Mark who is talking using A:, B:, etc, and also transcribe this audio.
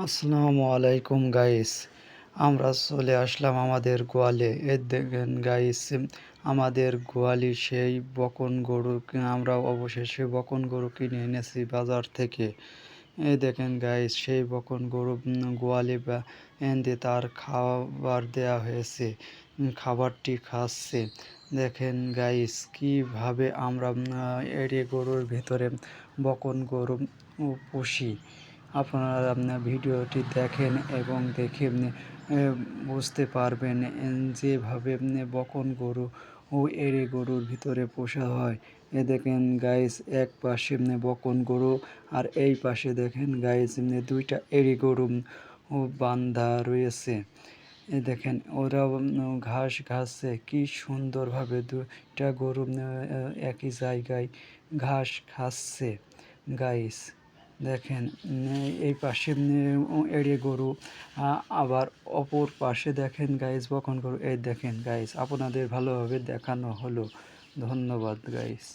A: আসসালামু আলাইকুম গাইস আমরা চলে আসলাম আমাদের গোয়ালে। এ দেখেন গাইস আমাদের গোয়ালি সেই বকন গরু আমরা অবশেষে বকন গরু কিনে এনেছি বাজার থেকে। এই দেখেন গাইস সেই বকন গরু গোয়ালে বা এনে তার খাবার দেয়া হয়েছে খাবারটি খাচ্ছে। দেখেন গাইস কীভাবে আমরা এড়ে গরুর ভেতরে বকন গরু পুষি। আপনারা আপনার ভিডিওটি দেখেন এবং দেখে বুঝতে পারবেন যেভাবে বকন গরু ও এড়ে গরুর ভিতরে পোষা হয়। এ দেখেন গাইস এক পাশে উম, বকন গরু আর এই পাশে দেখেন গাইস দুইটা এড়ে গরু ও বান্ধা রয়েছে। এ দেখেন ওরা ঘাস ঘাসে কি সুন্দরভাবে দুইটা গরু একই জায়গায় ঘাস খাচ্ছে। গাইস দেখেন, এই পাশে এড়িয়ে এড়ে গরু আবার অপর পাশে দেখেন গাইস বখন গরু, এই দেখেন গাইস আপনাদের ভালোভাবে দেখানো হলো। ধন্যবাদ গাইস